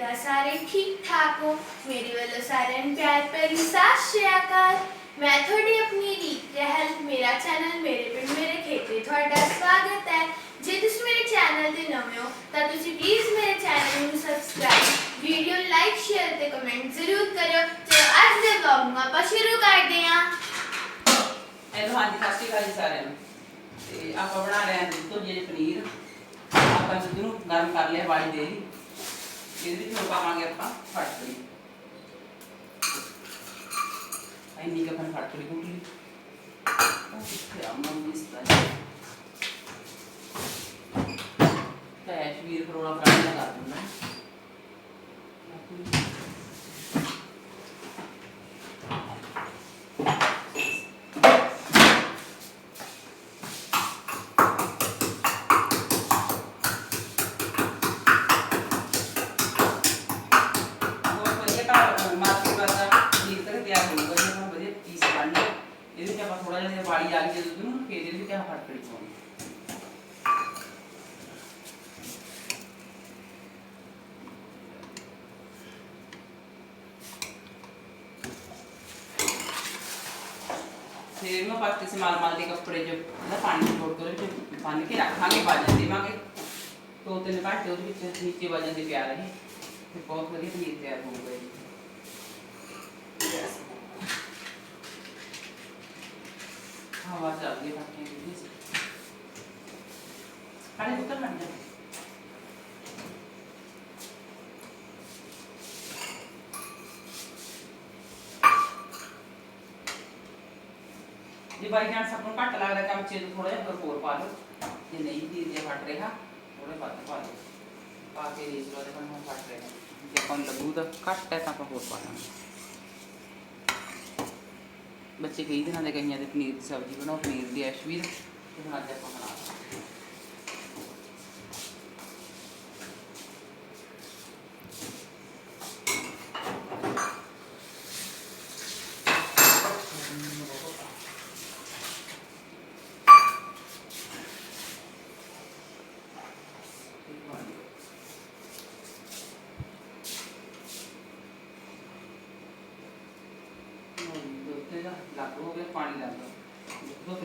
ਕਿੱਦਾਂ ਸਾਰੇ ਠੀਕ ਠਾਕ ਹੋ। ਮੇਰੇ ਵੱਲੋਂ ਸਾਰਿਆਂ ਨੂੰ ਪਿਆਰ ਭਰੀ ਸਤਿ ਸ਼੍ਰੀ ਅਕਾਲ। ਮੈਂ ਤੁਹਾਡੀ ਆਪਣੀ ਰੀਤ ਰਹਿਲ ਮੇਰਾ ਚੈਨਲ ਮੇਰੇ ਪਿੰਡ, ਮੇਰੇ ਖੇਤੇ ਤੁਹਾਡਾ ਸਵਾਗਤ ਹੈ। ਜੇ ਤੁਸੀਂ ਮੇਰੇ ਚੈਨਲ ਤੇ ਨਵੇਂ ਹੋ, ਤਾਂ ਤੁਸੀਂ ਪਲੀਜ਼ ਮੇਰੇ ਚੈਨਲ ਨੂੰ ਸਬਸਕ੍ਰਾਈਬ ਵੀਡੀਓ ਲਾਈਕ ਸ਼ੇਅਰ ਤੇ ਕਮੈਂਟ ਜ਼ਰੂਰ ਕਰਿਓ। ਚਲੋ ਅੱਜ ਦੇ ਵਲੌਗ ਨੂੰ ਆਪਾਂ ਸ਼ੁਰੂ ਕਰਦੇ ਹਾਂ। ਹੈਲੋ, ਹਾਂਜੀ, ਸਤਿ ਸ਼੍ਰੀ ਅਕਾਲ ਜੀ ਸਾਰਿਆਂ ਨੂੰ। ਤੇ ਆਪਾਂ ਬਣਾ ਰਹੇ ਹਾਂ ਦੁੱਧ ਜਿਹੜੇ ਪਨੀਰ। ਆਪਾਂ ਦੁੱਧ ਨੂੰ ਗਰਮ ਕਰ ਲਿਆ ਵਾਲੀ ਦੇ ਲਈ ਇਹਦੇ ਵਿੱਚ ਹੁਣ ਪਾਵਾਂਗੇ ਆਪਾਂ ਫਟਕੜੀ ਇੰਨੀ ਕੁ ਆਪਾਂ ਫਟਕੜੀ ਕੁੱਟ ਲਈ ਉਹ ਇਸ ਤਰ੍ਹਾਂ ਕੈਸ਼ ਵੀਰ ਕਰੋੜਾ ਫਰਾਈ ਲਗਾ ਦਿੰਦਾ ਬਹੁਤ ਵਧੀਆ ਘਰ ਮਾਰਕੀਟ ਵਰਗਾ ਪਨੀਰ ਤੱਕ ਤਿਆਰ ਹੋ ਜਾਊਗਾ ਜੇ ਆਪਾਂ ਵਧੀਆ ਪੀਸ ਬਣਨੇ ਇਹਦੇ ਵਿੱਚ ਆਪਾਂ ਥੋੜਾ ਜਿਹਾ ਵਾਲੀ ਆ ਗਈ ਦੁੱਧ ਨੂੰ ਫਿਰ ਇਹਦੇ ਵਿੱਚ ਆਪਾਂ ਫਟਕੜੀ ਪਾਉਣੀ ਫਿਰ ਇਹਨੂੰ ਆਪਾਂ ਕਿਸੇ ਮਾਲ ਮਾਲ ਦੇ ਕੱਪੜੇ 'ਚ ਇਹਦਾ ਪਾਣੀ ਛੋੜ ਕੇ ਉਹਦੇ ਵਿੱਚ ਬੰਨ ਕੇ ਰੱਖਾਂਗੇ ਵਜਨ ਦੇਵਾਂਗੇ ਦੋ ਤਿੰਨ ਘੰਟੇ ਉਹਦੇ ਵਿੱਚ ਨੀਚੇ ਵਜਨ ਦੇ ਪਿਆ ਰਹੇ ਤੇ ਬਹੁਤ ਵਧੀਆ ਪਨੀਰ ਤਿਆਰ ਹੋਊਗਾ ਜੀ ਹਵਾ ਚੱਲਦੀ ਹੈ ਬਾਕੀ ਦੀ ਕਾਲੇ ਬੁੱਤਰ ਬਣ ਬਾਈ ਜਾਨ ਸਭ ਨੂੰ ਘੱਟ ਲੱਗਦਾ ਕੰਮ ਚ ਥੋੜਾ ਜਿਹਾ ਹੋਰ ਪਾ ਲਓ ਜੇ ਨਹੀਂ ਦੀ ਜੇ ਫਟ ਰਿਹਾ ਥੋੜੇ ਵੱਧ ਪਾ ਲਓ ਪਾ ਕੇ ਰੇਸ ਲਓ ਤੇ ਹੁਣ ਫਟ ਰਿਹਾ। ਜੇ ਆਪਾਂ ਨੂੰ ਲੱਗੂ ਤਾਂ ਘੱਟ ਹੈ, ਤਾਂ ਆਪਾਂ ਹੋਰ ਪਾ ਲਾਂਗੇ ਬੱਚੇ ਕਈ ਦਿਨਾਂ ਦੇ ਕਈਆਂ ਦੇ ਪਨੀਰ ਦੀ ਸਬਜ਼ੀ ਬਣਾਓ, ਪਨੀਰ ਦੀ ਐਸ਼ਵੀਰ ਤੇ ਅੱਜ ਆਪਾਂ ਬਣਾ ਲਾਂਗੇ ਦੁੱਧ ਦਾ ਲੱਗ ਹੋ ਗਿਆ ਪਾਣੀ ਲੱਗ ਗਿਆ ਦੁੱਧ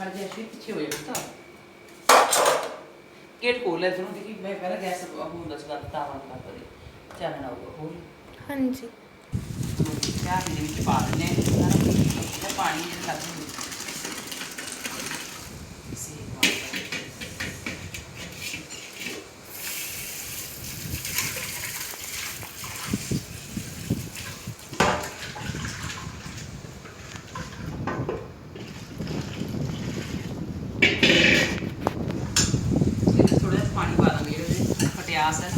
ਹਰ ਜੇ ਸ਼ੀਟ ਪਿੱਛੇ ਹੋ ਜਾਂਦਾ। ਗੇਟ ਖੋਲ ਲੈ ਤੁਹਾਨੂੰ ਦੇਖੀ ਮੈਂ ਪਹਿਲਾਂ ਗੈਸ ਉਹ ਦੱਸ ਦਾ ਤਾਵਾ ਨਾ ਕਰੇ। ਚੱਲਣਾ ਹੋਊਗਾ ਖੋਲ ਹਾਂਜੀ। ਚਾਹ ਦੇ ਵਿੱਚ ਪਾ ਦਿੰਦੇ ਹਾਂ ਸਾਰਾ ਪਾਣੀ ਜਿਹੜਾ ਲੱਗ ਜੂ ਸੇ ਥੋੜਾ ਜਿਹਾ ਪਾਣੀ ਪਾ ਦਾਂਗੇ ਇਹਦੇ ਵਿੱਚ ਖਟਿਆਸ ਹੈ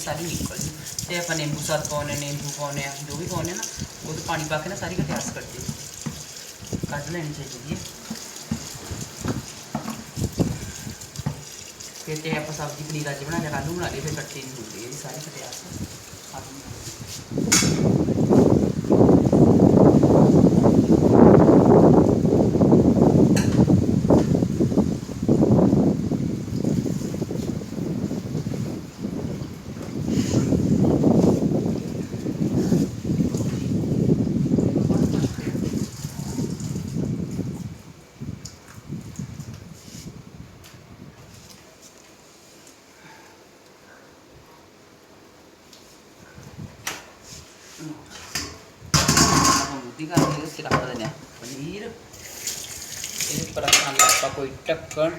ਨਾ ਫਟਕੜੀ ਦੀ ਸਾਰੀ ਨਿਕਲ ਜੂ ਤੇ ਆਪਾਂ ਨਿੰਬੂ ਸਾਥ ਪਾਉਣੇ, ਨਿੰਬੂ ਪਾਉਣੇ ਆ, ਜੋ ਵੀ ਪਾਉਣੇ ਨਾ, ਉਹ ਤੇ ਪਾਣੀ ਪਾ ਕੇ ਨਾ ਸਾਰੀ ਖਟਿਆਸ ਕੱਢ ਦੇ ਕੱਢ ਲੈਣੀ ਚਾਹੀਦੀ ਹੈ ਫਿਰ ਤੇ ਆਪਾਂ ਸਬਜ਼ੀ ਪਨੀਰ ਅੱਜ ਬਣਾ ਜਾ ਆਲੂ ਬਣਾ ਲਈ ਫਿਰ ਕੱਟੇ ਨਹੀਂ ਹੁੰਦੀ ਇਹ ਸਾਰੀ ਖਟਿਆਸ ਆਲੂ ਬੁੱਧੀ ਕਰ ਦੇ ਉੱਤੇ ਰੱਖ ਦਿੰਦੇ ਆ ਪਨੀਰ ਇਹਦੇ ਉੱਪਰ ਰੱਖਾਂਗੇ ਆਪਾਂ ਕੋਈ ਢੱਕਣ।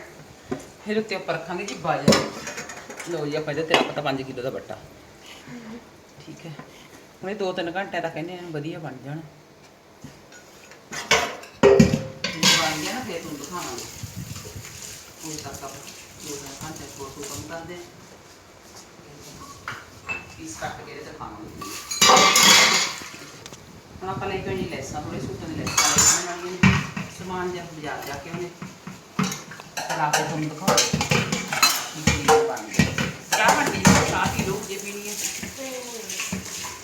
ਫਿਰ ਉੱਤੇ ਉੱਪਰ ਰੱਖਾਂਗੇ ਜੀ ਬਾਜਰਾ। ਲੋ ਜੀ, ਆਪਾਂ ਇਹਦੇ ਤੇ ਰੱਖਤਾ 5 ਕਿਲੋ ਦਾ ਬੱਟਾ ਠੀਕ ਹੈ। ਹੁਣ ਇਹ 2-3 ਘੰਟੇ ਤੱਕ ਇਹਨੇ ਵਧੀਆ ਬਣ ਜਾਣਾ। ਬਣ ਗਿਆ ਨਾ, ਫਿਰ ਤੁਹਾਨੂੰ ਦਿਖਾਵਾਂਗੇ। ਹੁਣ ਤੱਕ ਆਪਾਂ ਦੋ ਚਾਰ ਘੰਟੇ ਛੋੜ ਤੋਂ ਕੰਮ ਕਰਦੇ ਪੀਸ ਕੱਟ ਕੇ ਇਹਦੇ ਤੇ ਖਾਵਾਂਗੇ ਹੁਣ ਆਪਾਂ ਲੈ ਕੇ ਆਉਣੀ ਲੈਸਾਂ ਥੋੜੇ ਸੂਟਾਂ ਦੀ ਲੈਸਾਂ ਲੈ ਕੇ ਸਮਾਨ ਜਿਹਾ ਬਾਜ਼ਾਰ ਜਾ ਕੇ ਉਹਨੇ ਕਰਾ ਕੇ ਤੁਹਾਨੂੰ ਦਿਖਾਓ। ਚਾਹ ਬਣ ਗਈ, ਚਾਹ ਪੀ ਲਓ, ਜੇ ਪੀਣੀ ਹੈ।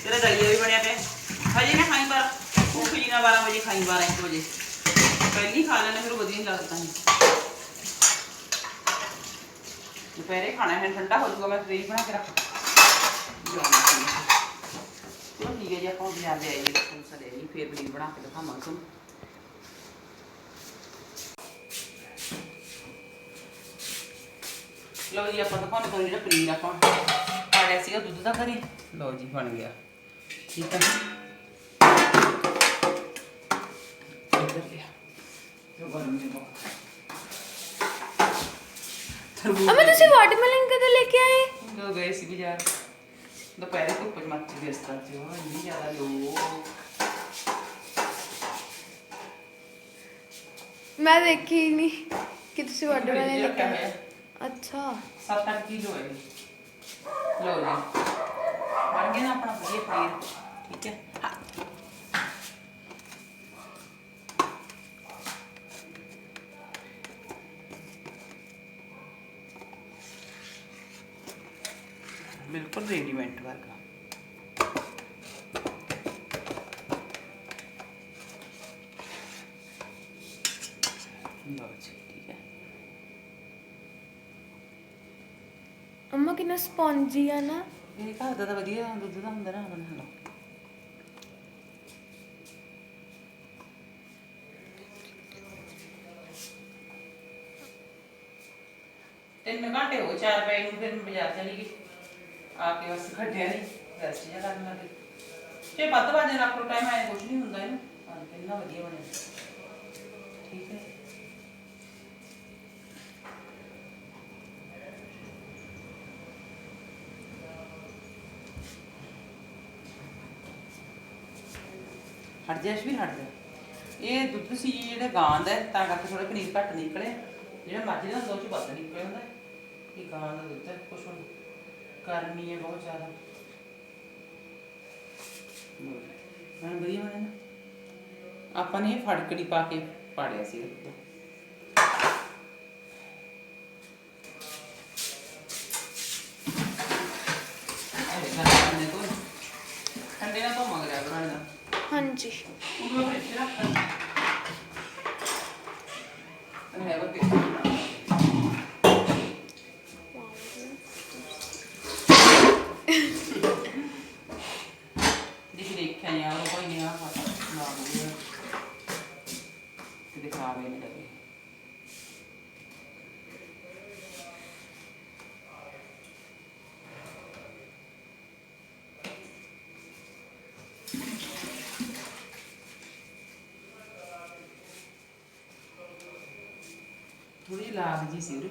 ਤੇਰਾ ਦਲੀਆ ਵੀ ਬਣਿਆ ਪਿਆ। ਹਜੇ ਨਾ ਖਾਈ ਪਰ ਭੁੱਖ ਜੀ ਨਾ 12 ਵਜੇ ਖਾਈ 12 1 ਵਜੇ। ਪਹਿਲੀ ਖਾ ਲੈਣਾ ਫਿਰ ਵਧੀਆ ਨਹੀਂ ਲੱਗਦਾ ਨਹੀਂ ਦੁਪਹਿਰੇ ਖਾਣਾ ਹੈ ਠੰਡਾ ਹੋ ਜਾਊਗਾ, ਮੈਂ ਫ੍ਰੀਜ ਬਣਾ ਕੇ ਰੱਖ। ਚਲੋ ਠੀਕ ਹੈ ਜੀ, ਆਪਾਂ ਬਾਜ਼ਾਰ ਦੇ ਆਈਏ, ਤੁਹਾਨੂੰ ਸਲੇ ਲਈ ਫਿਰ ਪਨੀਰ ਬਣਾ ਕੇ ਦਿਖਾਵਾਂਗੇ ਤੁਹਾਨੂੰ। ਲਓ ਜੀ ਆਪਾਂ ਦਿਖਾਉਣੇ ਤੁਹਾਨੂੰ ਜਿਹੜਾ ਪਨੀਰ ਆਪਾਂ ਪਾੜਿਆ ਸੀਗਾ ਦੁੱਧ ਦਾ ਘਰੇ। ਲਓ ਜੀ ਬਣ ਗਿਆ। ਠੀਕ ਤਰਬੂਜ ਅਮਾ ਤੁਸੀਂ ਵਾਟਰਮੈਲਨ ਕਦੋਂ ਲੈ ਕੇ ਆਏ? ਜਦੋਂ ਗਏ ਸੀ ਬਾਜ਼ਾਰ। ਦੁਪਹਿਰੇ ਧੁੱਪ ਮੱਚ ਗਈ ਇਸ ਤਰ੍ਹਾਂ ਉਹ ਇੰਨੀ ਜ਼ਿਆਦਾ ਲੋ ਮੈਂ ਦੇਖੀ ਨਹੀਂ ਕਿ ਤੁਸੀਂ ਵਾਟਰਮੈਲਨ ਲੈ ਕੇ ਆਏ। ਅੱਛਾ 7-8 ਕਿਲੋ ਹੈ ਇਹ। ਲਓ ਜੀ ਬਣ ਗਿਆ ਨਾ ਆਪਣਾ ਵਧੀਆ ਪਨੀਰ ਠੀਕ ਹਾਂ। ਬਿਲਕੁਲ ਰੈਡੀਮੇਡ ਵਰਗਾ ਲਓ ਜੀ ਠੀਕ ਹੈ ਅੰਮਾ ਕਿੰਨਾ ਸਪੌਂਜੀ ਆ ਨਾ। ਇਹ ਘਰ ਦਾ ਤਾਂ ਵਧੀਆ ਦੁੱਧ ਦਾ ਹੁੰਦਾ ਨਾ ਬਣਾ ਲਓ। ਤਿੰਨ ਘੰਟੇ ਹੋ ਚਾਰ ਪੈ ਨੂੰ ਫਿਰ ਮੈਂ ਬਾਜ਼ਾਰ ਚਲੀ ਗਈ। ਆ ਕੇ ਬਸ ਖੱਡਿਆ ਨਹੀਂ ਰੈਸਟ ਜਿਹਾ ਕਰਨ ਲੱਗੇ ਜੇ ਵੱਧ ਵਾਜੇ ਰੱਖ ਲੋ ਟਾਈਮ ਆਏ ਕੁਝ ਨਹੀਂ ਹੁੰਦਾ ਇਹਨੂੰ। ਹਾਂ, ਕਿੰਨਾ ਵਧੀਆ ਬਣਿਆ। ਠੀਕ ਹੈ। ਹਟ ਜਾ ਵੀ ਹਟ ਜਾ। ਇਹ ਦੁੱਧ ਸੀ ਜਿਹੜੇ ਗਾਂ ਦਾ ਹੈ, ਤਾਂ ਕਰਕੇ ਥੋੜਾ ਪਨੀਰ ਘੱਟ ਨਿਕਲੇ। ਜਿਹੜਾ ਮੱਝ ਦਾ ਹੁੰਦਾ ਉਹ ਚ ਵੱਧ ਨਿਕਲੇ ਹੁੰਦਾ ਹੈ। ਇਹ ਗਾਂ ਦਾ ਦੁੱਧ ਹੈ ਕੁਛ ਹੁਣ ਗਰਮੀ ਹੈ ਬਹੁਤ ਜ਼ਿਆਦਾ। ਮੈਂ ਵਧੀਆ ਬਣਿਆ ਨਾ। ਆਪਾਂ ਨੇ ਇਹ ਫੜਕੜੀ ਪਾ ਕੇ ਪਾੜਿਆ ਸੀ। ਦੁੱਧ ਇਹ ਗਰਮੀ ਨੇ ਤੋਂ ਠੰਡੇ ਨਾਲ ਤੋਂ ਮੰਗ ਰਿਹਾ ਬਣਾਉਣ ਦਾ ਹਾਂਜੀ ਉਹਨੂੰ ਆਪਣੇ ਇੱਥੇ ਰੱਖ ਤਾ। ਅਰੇ ਹੈ ਉਹ ਤੇ ਦੇਖ ਦੇਖਿਆ ਯਾਰ ਉਹ ਕੋਈ ਨਹੀਂ ਆ ਹੱਥ ਲਾ ਦੂਗਾ ਤੇ ਦਿਖਾਵੇ ਨਹੀਂ ਲੱਗੇ ਥੋੜੀ ਲਾਗ ਜੀ ਸੀ ਉਰੇ।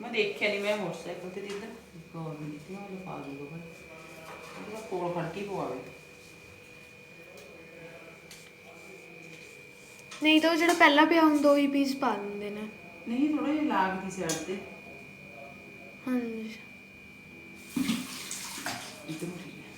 ਮੈਂ ਦੇਖਿਆ ਨਹੀਂ ਮੈਂ ਮੋਟਰਸਾਈਕਲ ਤੇ ਦਿੱਤਾ ਗੌਰ ਨਹੀਂ ਦਿੱਤੀ ਮੈਂ ਉਹਨੂੰ ਪਾ ਦੂਗਾ ਭਾਈ ਉਹਦਾ ਕੋਲ ਫੜ ਕੇ ਪਵਾਵੇ ਨਹੀਂ ਤਾਂ ਉਹ ਜਿਹੜਾ ਪਹਿਲਾਂ ਪਿਆ ਹੁੰਦਾ ਉਹੀ ਪੀਸ ਪਾ ਦਿੰਦੇ ਨੇ। ਨਹੀਂ ਥੋੜਾ ਜਿਹਾ ਲਾਗ ਦੀ ਸਾਈਡ ਤੇ। ਹਾਂਜੀ। ਇੱਧਰ ਨੂੰ ਠੀਕ ਹੈ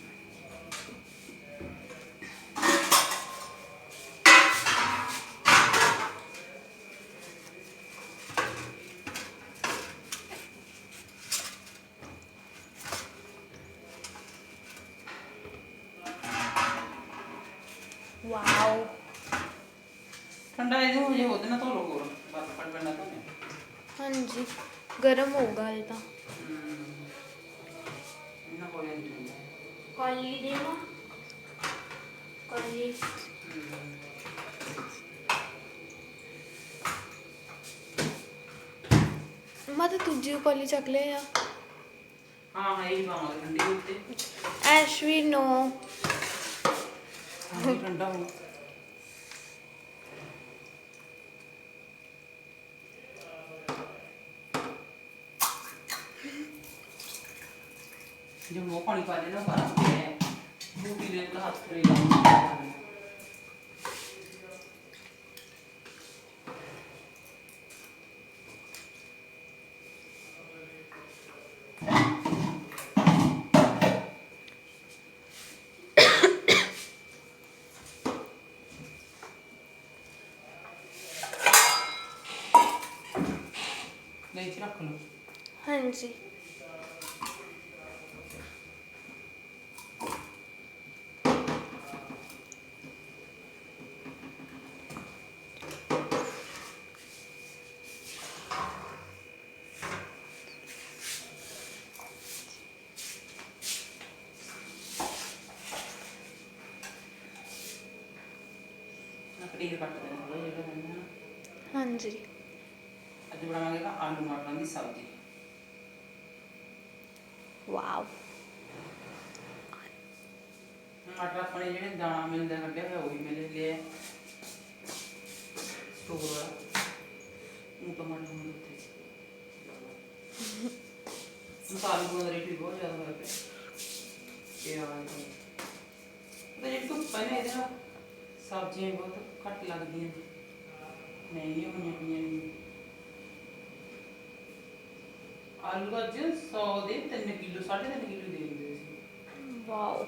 ਵਾਓ ਠੰਡਾ ਇਹਦੇ ਹੋ ਜੇ ਉਹਦੇ ਨਾਲ ਧੋ ਲੋ ਕੋਲ ਬਸ ਪੜ ਪੈਣਾ ਧੋਣੇ। ਹਾਂਜੀ ਗਰਮ ਹੋਊਗਾ ਇਹ ਤਾਂ। ਇਹਨਾਂ ਕੋਲ ਨਹੀਂ। ਹੁੰਦਾ ਕੌਲੀ ਦੇ ਨਾ। ਕੌਲੀ। ਮੈਂ ਤਾਂ ਦੂਜੀ ਕੌਲੀ ਚੱਕ ਲਿਆ ਹਾਂ ਹਾਂ ਇਹ ਪਾਵਾਂਗੇ ਠੰਡੀ ਉੱਤੇ। ਐਸ਼ ਵੀ ਨੋ। ਹਾਂ ਇਹ ਠੰਡਾ ਹੋ ਜਿਵੇਂ ਉਹ ਪਾਣੀ ਪਾ ਲੈਣਾ ਪਰ ਉਹ ਵੀ ਦੇ ਹੱਥ ਕਰੇ ਨਹੀਂ ਰੱਖ ਲਓ। ਹਾਂਜੀ। ਨਾ ਪਨੀਰ ਕੱਟ ਦੇਣਾ ਥੋੜਾ ਜਿਹਾ ਰਹਿੰਦਾ ਨਾ ਹਾਂਜੀ। ਅੱਜ ਬਣਾਵਾਂਗੇ ਨਾ ਆਲੂ ਮਟਰਾਂ ਦੀ ਸਬਜ਼ੀ। ਵਾਓ। ਮਟਰ ਆਪਣੇ ਜਿਹੜੇ ਦਾਣਾ ਮਿਲਦਾ ਕੱਢਿਆ ਹੋਇਆ ਉਹ ਵੀ ਮਿਲ ਲਿਆ ਸਟੋਰ ਵਾਲਾ ਉਹ ਤਾਂ ਮਟਰ ਹੁੰਦੇ ਉੱਤੇ ਮਸਾਲੇ ਕੋਲ ਰੇਟ ਵੀ ਬਹੁਤ ਜ਼ਿਆਦਾ ਹੋਇਆ ਪਿਆ ਪਿਆਜ਼ ਉਹਦਾ ਜਿਹੜੀ ਧੁੱਪ ਹੈ ਨਾ ਇਹਦੇ ਨਾਲ। ਸਬਜ਼ੀਆਂ ਵੀ ਬਹੁਤ ਘੱਟ ਲੱਗਦੀਆਂ ਨੇ। ਮਹਿੰਗੀਆਂ ਹੋਈਆਂ ਪਈਆਂ ਨੇ। ਆਲੂ ਅੱਜ 100 ਦੇ 3 ਕਿਲੋ 3.5 ਕਿਲੋ ਦੇ ਦਿੰਦੇ ਸੀ। ਵਾਓ।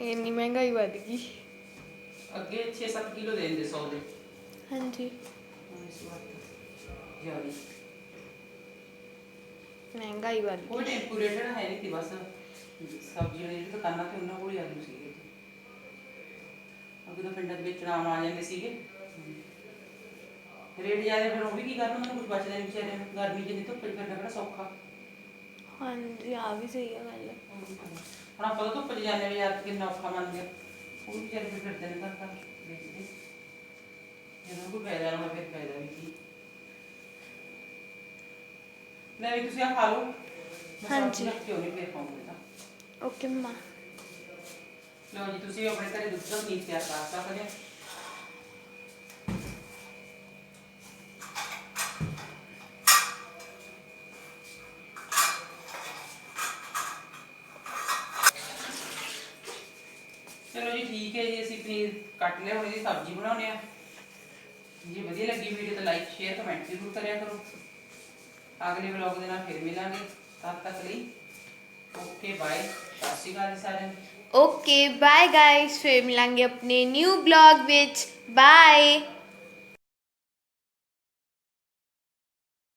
ਇੰਨੀ ਮਹਿੰਗਾਈ ਵੱਧ ਗਈ। ਅੱਗੇ 6-7 ਕਿਲੋ ਦੇ ਦਿੰਦੇ 100 ਦੇ। ਹਾਂਜੀ। ਹੁਣ ਇਸ ਵਾਰ ਜ਼ਿਆਦਾ। ਮਹਿੰਗਾਈ ਵੱਧ ਗਈ। ਕੋਈ ਟੈਂਪੂਰੇਟਰ ਹੈ ਨਹੀਂ ਸੀ ਬਸ ਸਬਜ਼ੀ ਵਾਲੀ ਜਿਹੜੀ ਦੁਕਾਨਾਂ ਤੇ ਉਹਨਾਂ ਕੋਲ ਹੀ ਆਲੂ ਸੀਗੇ। ਅੱਗੇ ਤਾਂ ਪਿੰਡਾਂ ਦੇ ਵਿੱਚ ਨਾਮ ਆ ਜਾਂਦੇ ਸੀਗੇ। ਰੇਟ ਜ਼ਿਆਦਾ ਫਿਰ ਉਹ ਵੀ ਕੀ ਕਰਨ ਉਹਨਾਂ ਨੂੰ ਕੁਝ ਬਚਦਾ ਨਹੀਂ ਵਿਚਾਰਿਆਂ ਨੂੰ। ਗਰਮੀ ਨਹੀਂ ਧੁੱਪ ਚ ਫਿਰਨਾ ਕਿਹੜਾ ਸੌਖਾ। ਹਾਂਜੀ ਆ ਵੀ ਸਹੀ ਹੈ ਗੱਲ। ਹੁਣ ਆਪਾਂ ਤਾਂ ਧੁੱਪ ਚ ਜਾਂਦੇ ਵੀ ਯਾਰ ਕਿੰਨਾ ਔਖਾ ਮੰਨਦੇ ਆ ਉਹ ਵੀ ਵਿਚਾਰੇ ਫਿਰ ਫਿਰਦੇ ਨੇ ਘਰ ਘਰ। ਵੇਚਦੇ ਜਦੋਂ ਕੋਈ ਫਾਇਦਾ ਨਾ ਹੋਵੇ ਫਿਰ ਫਾਇਦਾ ਵੀ ਕੀ। ਲੈ ਵੀ ਤੁਸੀਂ ਆ ਖਾ ਲਓ। ਮੈਂ ਹਾਂਜੀ। ਸਬਜ਼ੀ ਰੱਖ ਕੇ ਉਹਨੇ ਫਿਰ ਪਾਉਂਗੇ ਤਾਂ। ਓਕੇ ਮਮਾ। ਲਓ ਜੀ, ਤੁਸੀਂ ਆਪਣੇ ਘਰੇ ਦੁੱਧ ਦਾ ਪਨੀਰ ਤਿਆਰ ਕਰ ਸਕਦੇ ਚਲੋ ਜੀ, ਠੀਕ ਹੈ ਜੀ, ਅਸੀਂ ਪਨੀਰ ਕੱਟ ਲਿਆ, ਹੁਣ ਇਹਦੀ ਸਬਜ਼ੀ ਬਣਾਉਣੇ ਆ ਜੇ ਵਧੀਆ ਲੱਗੀ ਵੀਡੀਓ ਤਾਂ ਲਾਈਕ ਸ਼ੇਅਰ ਕਮੈਂਟ ਜ਼ਰੂਰ ਕਰਿਆ ਕਰੋ। ਅਗਲੇ ਵਲੌਗ ਦੇ ਨਾਲ ਫਿਰ ਮਿਲਾਂਗੇ। ਤਦ ਤੱਕ ਲਈ ਓਕੇ ਬਾਏ ਸਤਿ ਸ਼੍ਰੀ ਅਕਾਲ ਸਾਰਿਆਂ ਨੂੰ। ਓਕੇ ਬਾਏ ਗਾਇਸ ਫਿਰ ਮਿਲਾਂਗੇ ਆਪਣੇ ਨਿਊ ਬਲੌਗ ਵਿੱਚ ਬਾਏ